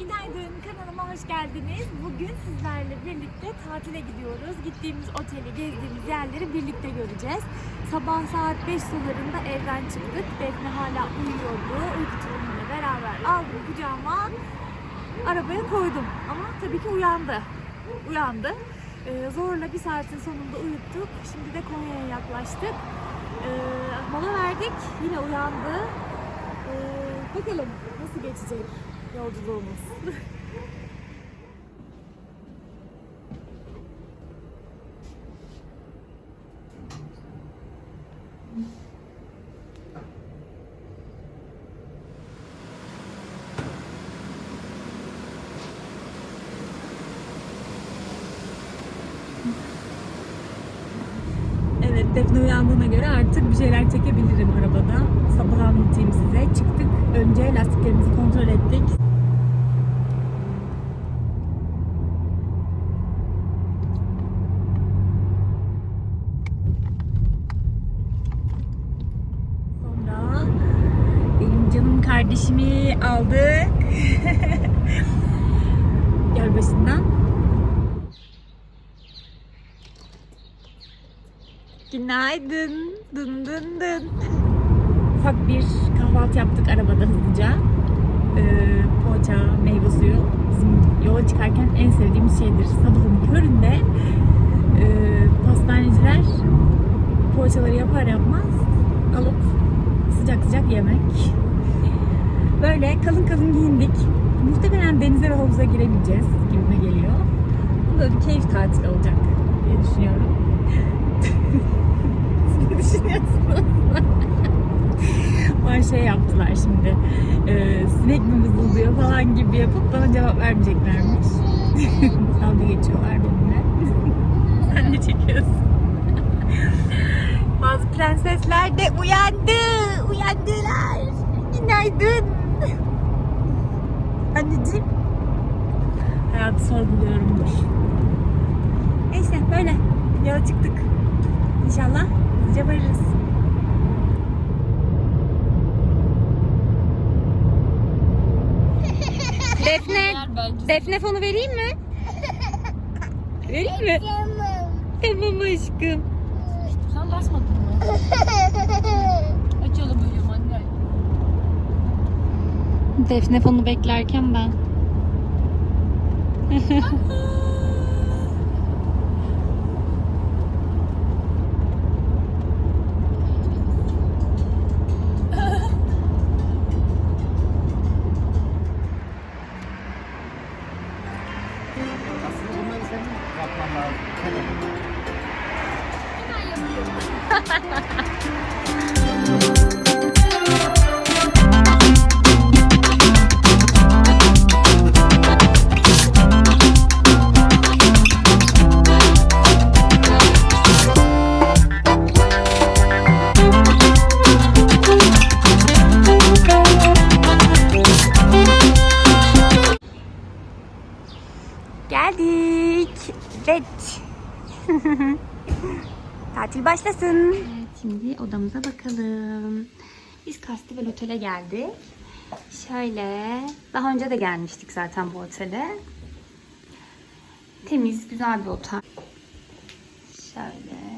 Günaydın, kanalıma hoş geldiniz. Bugün sizlerle birlikte tatile gidiyoruz. Gittiğimiz oteli, gezdiğimiz yerleri birlikte göreceğiz. Sabah saat 5 sularında evden çıktık. Defne hala uyuyordu. Uyku tulumuyla beraber aldım kucağıma. Arabaya koydum. Ama tabii ki uyandı. Uyandı. Ee, zorla bir saatin sonunda uyuttuk. Şimdi de Konya'ya yaklaştık. Ee, mola verdik. Yine uyandı. Ee, bakalım nasıl geçecek yolculuğumuz. Evet, Defne uyandığına göre artık bir şeyler çekebilirim arabada. Sabah anlatayım size. Çıktık, önce lastiklerimizi kontrol ettik. Günaydın. Dın dın dın. Ufak bir kahvaltı yaptık arabada hızlıca. Ee, poğaça, meyve suyu bizim yola çıkarken en sevdiğimiz şeydir. Sabahın köründe e, pastaneciler poğaçaları yapar yapmaz alıp sıcak sıcak yemek. Böyle kalın kalın giyindik. Muhtemelen denize ve havuza giremeyeceğiz gibime geliyor. Böyle bir keyif tatili olacak diye düşünüyorum. ne düşünüyorsunuz? Bana şey yaptılar şimdi. E, sinek mi vızıldıyor falan gibi yapıp bana cevap vermeyeceklermiş. Dalga geçiyorlar benimle. Sen ne çekiyorsun? Bazı prensesler de uyandı. Uyandılar. Günaydın. Anneciğim. Hayatı sorguluyorumdur. Neyse böyle. Yola çıktık. İnşallah hızlıca varırız. Defne, Defne fonu vereyim mi? Vereyim mi? Tamam aşkım. Sen basmadın mı? Açalım uyuyorum anne. Defne fonu beklerken ben. Başlasın. Evet, şimdi odamıza bakalım. Biz Castivel Otel'e geldik. Şöyle, daha önce de gelmiştik zaten bu otele. Temiz, güzel bir otel. Şöyle.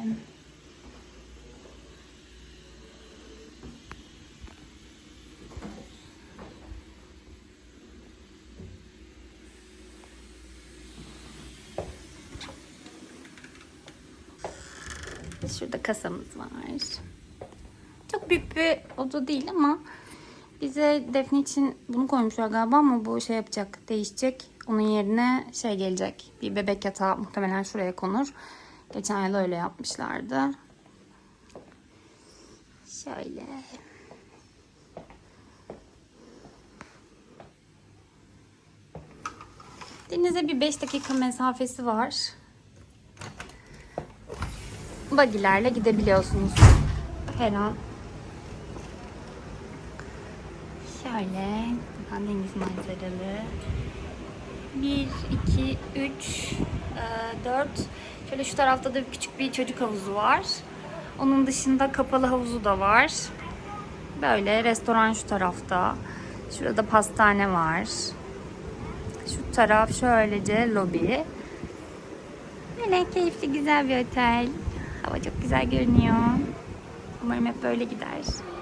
Şurada kasamız var. Çok büyük bir oda değil ama bize Defne için bunu koymuşlar galiba ama bu şey yapacak, değişecek. Onun yerine şey gelecek. Bir bebek yatağı muhtemelen şuraya konur. Geçen yıl öyle yapmışlardı. Şöyle. Denize bir 5 dakika mesafesi var. Bagilerle gidebiliyorsunuz her an. Şöyle, buradan deniz manzaralı. 1, 2, 3, 4. Şöyle şu tarafta da küçük bir çocuk havuzu var. Onun dışında kapalı havuzu da var. Böyle restoran şu tarafta. Şurada pastane var. Şu taraf şöylece lobi. Yine keyifli güzel bir otel. Hava çok güzel görünüyor. Umarım hep böyle gider.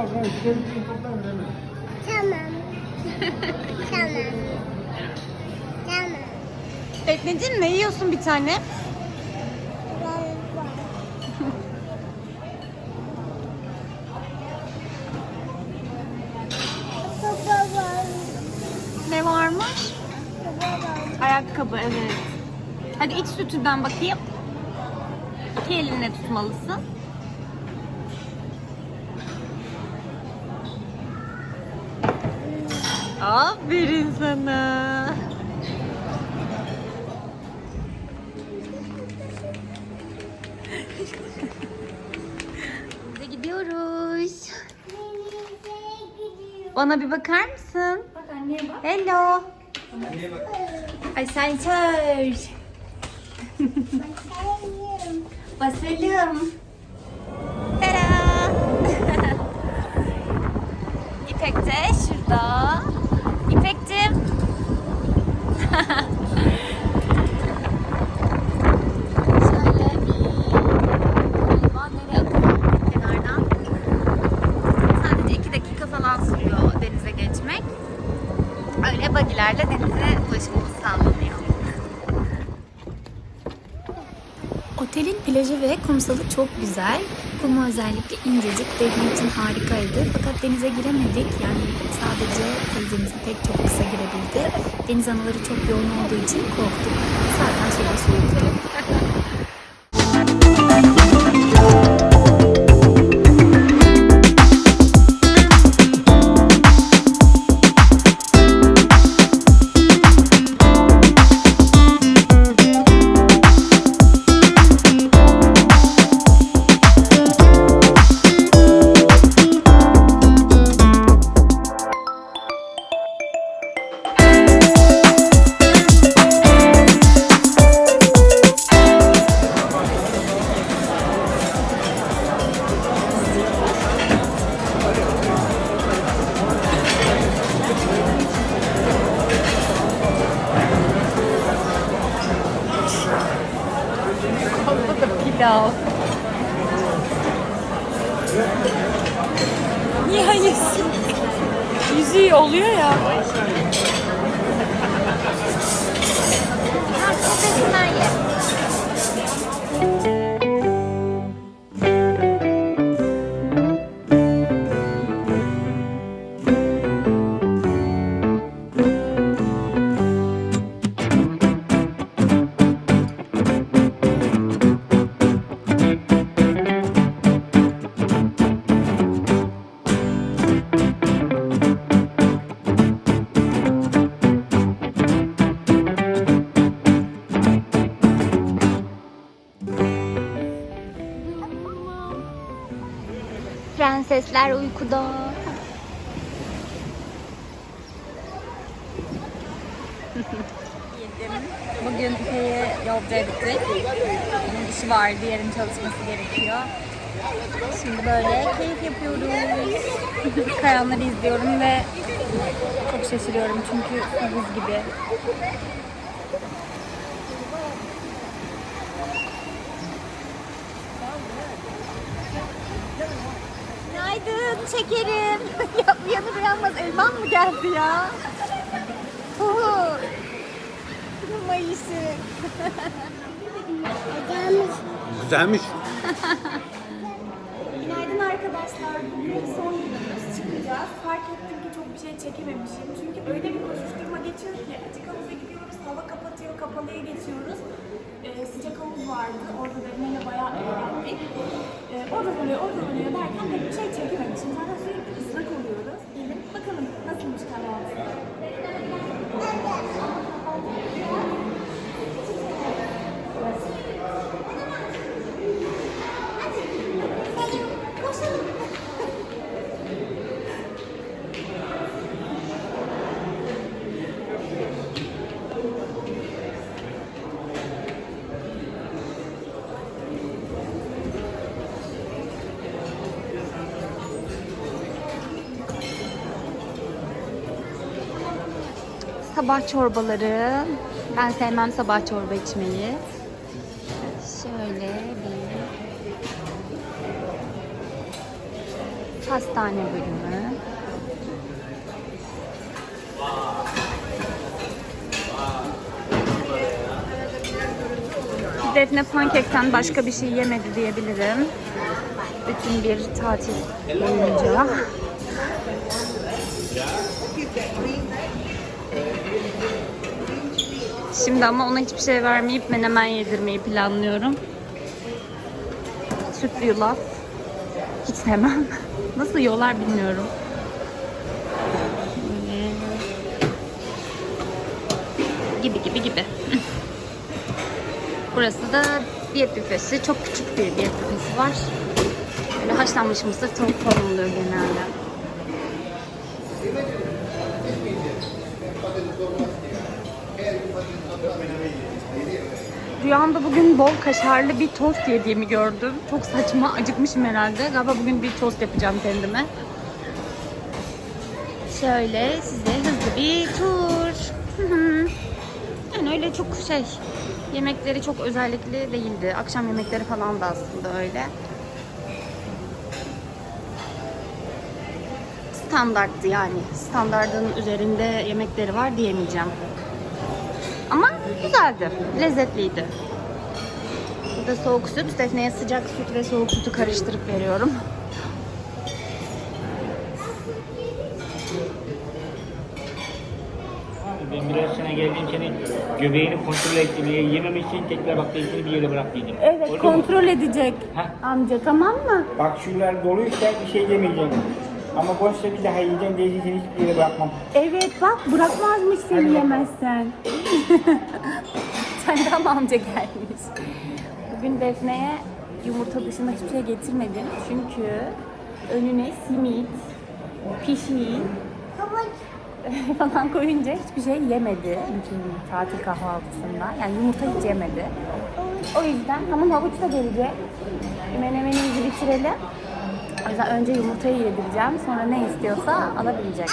Tamam. tamam. Tamam. Defneciğim ne yiyorsun bir tane? Ne varmış? Ayakkabı evet. Hadi iç sütünden bakayım. İki elinle tutmalısın. Aferin sana. Biz de gidiyoruz. Bana bir bakar mısın? Bak anneye bak. Hello. Asansör. Basalım. Tada. İpek de şurada. Öyle bagilerle denize ulaşımımız sağlanıyor. Otelin plajı ve kumsalı çok güzel. Kumu özellikle incecik, defne için harikaydı. Fakat denize giremedik. Yani sadece teyzemiz pek çok kısa girebildi. Deniz anaları çok yoğun olduğu için korktuk. Zaten suda soğukları. Sesler uykuda. Bugün yolcu ettik. Onun işi vardı, yarın çalışması gerekiyor. Şimdi böyle keyif yapıyoruz. Kayanları izliyorum ve çok şaşırıyorum çünkü buz gibi. Günaydın şekerim. ya uyanır uyanmaz elman mı geldi ya? Uhu. Mayısı. Gelmiş. Güzelmiş. Günaydın arkadaşlar. Bugün son günümüz çıkacağız. Fark ettim ki çok bir şey çekememişim. Çünkü öyle bir koşuşturma geçiyor ki açık havuza gidiyoruz, hava kapatıyor, kapalıya geçiyoruz. Ee, sıcak havuz vardı. Orada Defne'yle bayağı eğlendik. Ee, orada buraya, orada buraya derken pek bir şey çekememişim. Zaten sürekli ıslak oluyoruz. Gelin bakalım nasılmış kahvaltı. Sabah çorbaları. Ben sevmem sabah çorba içmeyi. Şöyle bir pastane bölümü. Defne pankekten başka bir şey yemedi diyebilirim. Bütün bir tatil boyunca. Şimdi ama ona hiçbir şey vermeyip menemen yedirmeyi planlıyorum. Sütlü yulaf. Hiç sevmem. Nasıl yiyorlar bilmiyorum. Gibi gibi gibi. Burası da diyet büfesi. Çok küçük bir diyet büfesi var. Böyle haşlanmış mısır tavuk falan oluyor genelde. Rüyamda bugün bol kaşarlı bir tost yediğimi gördüm. Çok saçma, acıkmışım herhalde. Galiba bugün bir tost yapacağım kendime. Şöyle size hızlı bir tur. Yani öyle çok şey, yemekleri çok özellikli değildi. Akşam yemekleri falan da aslında öyle. Standarttı yani. Standardın üzerinde yemekleri var diyemeyeceğim. Ama güzeldi, lezzetliydi. Burada soğuk süt, Defne'ye sıcak süt ve soğuk sütü karıştırıp veriyorum. Ben biraz sana geldiğim senin göbeğini kontrol ettim. Yememek için tekrar bak seni bir yere bırak dedim. Evet mu? kontrol edecek Heh. amca tamam mı? Bak şuralar doluysa bir şey yemeyeceğim. Ama boşsa bir daha yiyeceğim. Seni hiçbir yere bırakmam. Evet bak bırakmazmış seni Hadi yemezsen. Senden amca gelmiş? Bugün Defne'ye yumurta dışında hiçbir şey getirmedim. Çünkü önüne simit, pişi falan koyunca hiçbir şey yemedi bütün tatil kahvaltısında. Yani yumurta hiç yemedi. O yüzden tamam havuç da gelecek. Menemenimizi bitirelim. O yüzden önce yumurtayı yedireceğim. Sonra ne istiyorsa alabilecek.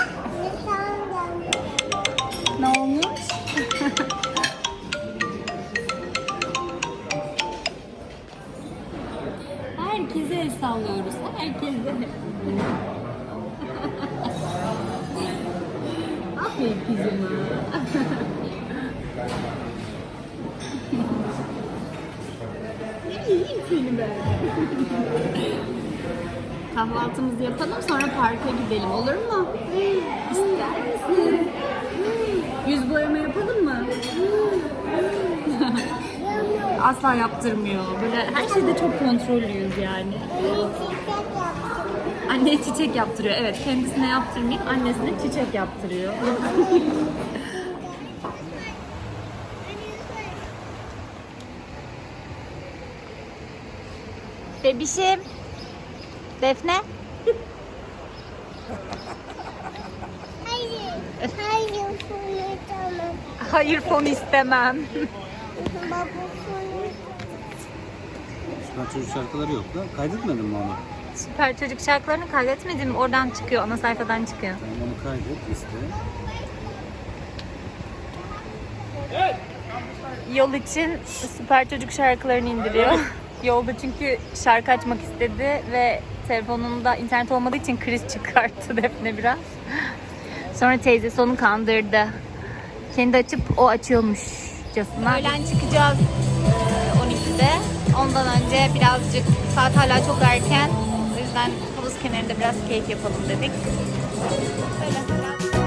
Ne olmuş? Herkese el sallıyoruz. Herkese. Aferin kızıma. İyiyim seni ben. Kahvaltımızı yapalım sonra parka gidelim olur mu? İster misin? Yüz boyama yapalım mı? Asla yaptırmıyor. Böyle her şeyde çok kontrollüyüz yani. Anne çiçek yaptırıyor. Evet kendisine yaptırmayıp annesine çiçek yaptırıyor. Bebişim. Defne. Hayır. Hayır. Bunu tamam. Hayır fon istemem. Baba Süper çocuk şarkıları yok da. Kaydetmedin mi onu? Süper çocuk şarkılarını kaydetmedim. Oradan çıkıyor. Ana sayfadan çıkıyor. Tamam onu kaydet liste. Yol için süper çocuk şarkılarını indiriyor. Yolda çünkü şarkı açmak istedi ve telefonunda internet olmadığı için kriz çıkarttı Defne biraz. Sonra teyzesi onu kandırdı. Kendi açıp o açıyormuşcasına. Öğlen çıkacağız e, 12'de. Ondan önce birazcık saat hala çok erken. O yüzden havuz kenarında biraz keyif yapalım dedik. Öyle.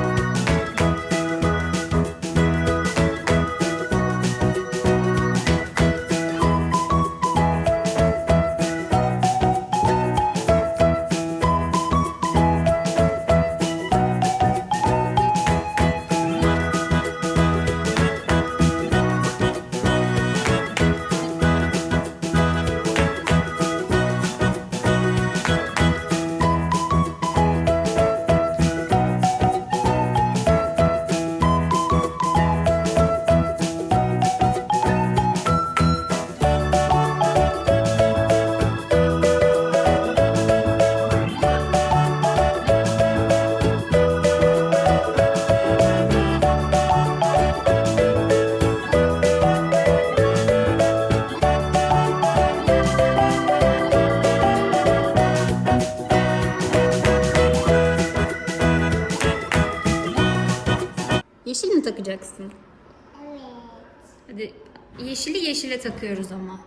Yeşile takıyoruz ama.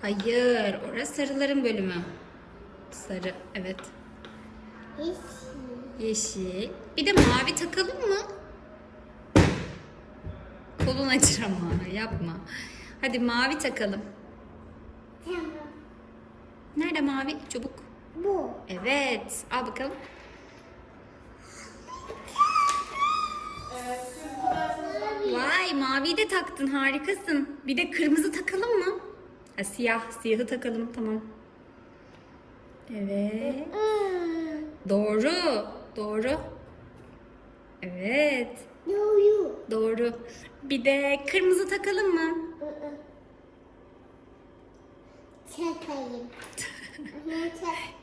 Hayır, orası sarıların bölümü. Sarı, evet. Yeşil. Yeşil. Bir de mavi takalım mı? Kolun acır ama yapma. Hadi mavi takalım. Tamam. Nerede mavi? Çubuk. Bu. Evet. Al bakalım. Vay mavi de taktın harikasın. Bir de kırmızı takalım mı? Ha, siyah. Siyahı takalım tamam. Evet. Doğru. Doğru. Evet. Doğru. Doğru. Bir de kırmızı takalım mı? Çak?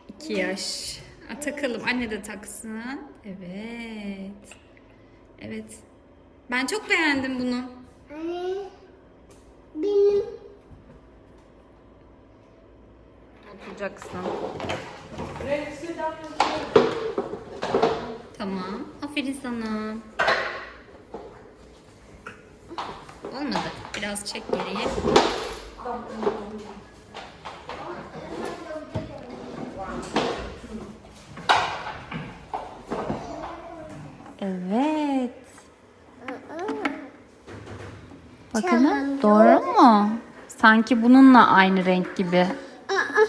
İki yaş. Ha, takalım. Anne de taksın. Evet. Evet. Ben çok beğendim bunu. Anne. Benim. Oturacaksın. Tamam. Aferin sana. Olmadı. Biraz çek geriye. Evet. Bakalım doğru mu? Sanki bununla aynı renk gibi.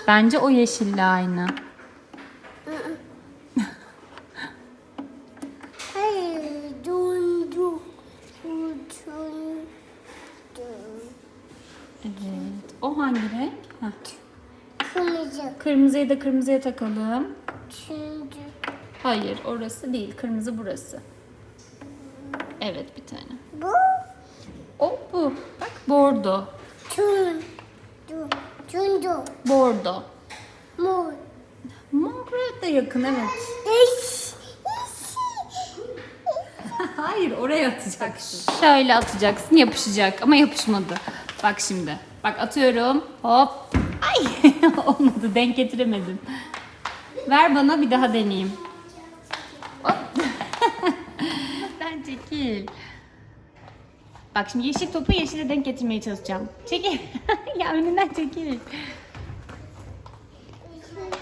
Bence o yeşille aynı. Evet. O hangi renk? Kırmızı. Kırmızıyı da kırmızıya takalım. Çünkü. Hayır orası değil. Kırmızı burası. Evet bir tane. Bu. Bu. Bak bordo. Tun. Du. Tundu. Bordo. Mor. Mora da yakın evet. Hayır oraya atacaksın. Şöyle atacaksın yapışacak ama yapışmadı. Bak şimdi. Bak atıyorum. Hop. Ay olmadı denk getiremedim. Ver bana bir daha deneyeyim. Hop. Sen çekil. Bak şimdi yeşil topu yeşile denk getirmeye çalışacağım. Çekil. ya önünden çekil.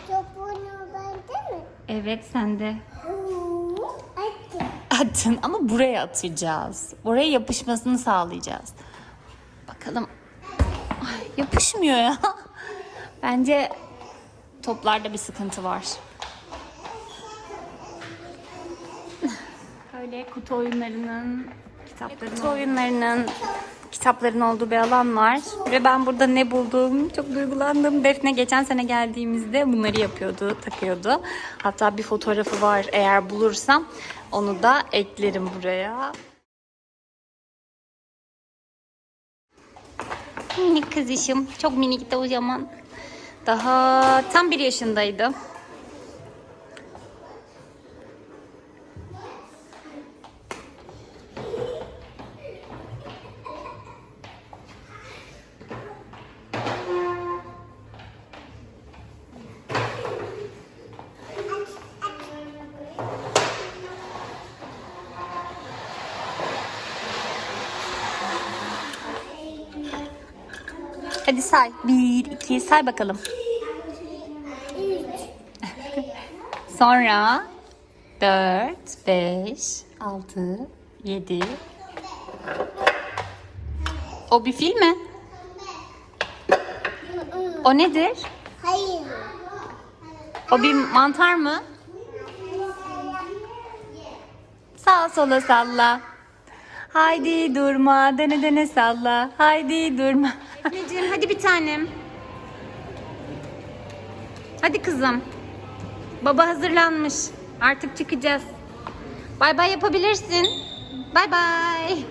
Topunu bende mi? Evet sende. Attım. Attın ama buraya atacağız. Oraya yapışmasını sağlayacağız. Bakalım. Ay, yapışmıyor ya. Bence toplarda bir sıkıntı var. Böyle kutu oyunlarının kitaplarının kutu oyunlarının kitapların olduğu bir alan var. Ve ben burada ne buldum? Çok duygulandım. Defne geçen sene geldiğimizde bunları yapıyordu, takıyordu. Hatta bir fotoğrafı var eğer bulursam. Onu da eklerim buraya. Minik kızışım. Çok minik de o zaman. Daha tam bir yaşındaydı. Hadi say. Bir, iki, say bakalım. Sonra dört, beş, altı, yedi. O bir fil mi? O nedir? Hayır. O bir mantar mı? Sağa sola salla. Haydi durma, dene dene salla. Haydi durma. Anneciğim hadi bir tanem. Hadi kızım. Baba hazırlanmış. Artık çıkacağız. Bay bay yapabilirsin. Bay bay.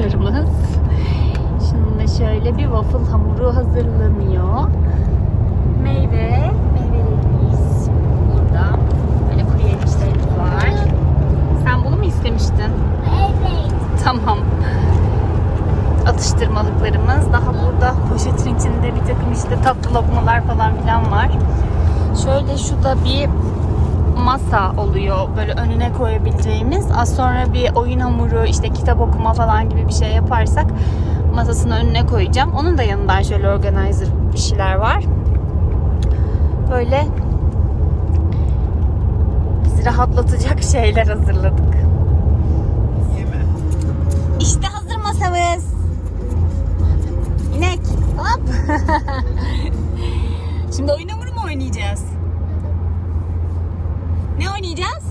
Hamurlarımız. Şimdi şöyle bir waffle hamuru hazırlanıyor meyve, meyvelerimiz burada. Böyle kuru yemişlerimiz var. Sen bunu mu istemiştin? Evet. Tamam. Atıştırmalıklarımız. Daha burada poşetin içinde bir takım işte tatlı lokmalar falan filan var. Şöyle şu da bir masa oluyor. Böyle önüne koyabileceğimiz. Az sonra bir oyun hamuru, işte kitap okuma falan gibi bir şey yaparsak masasının önüne koyacağım. Onun da yanından şöyle organizer bir şeyler var böyle bizi rahatlatacak şeyler hazırladık. Yeme. İşte hazır masamız. İnek. Hop. Şimdi oyun hamuru mu oynayacağız? Ne oynayacağız?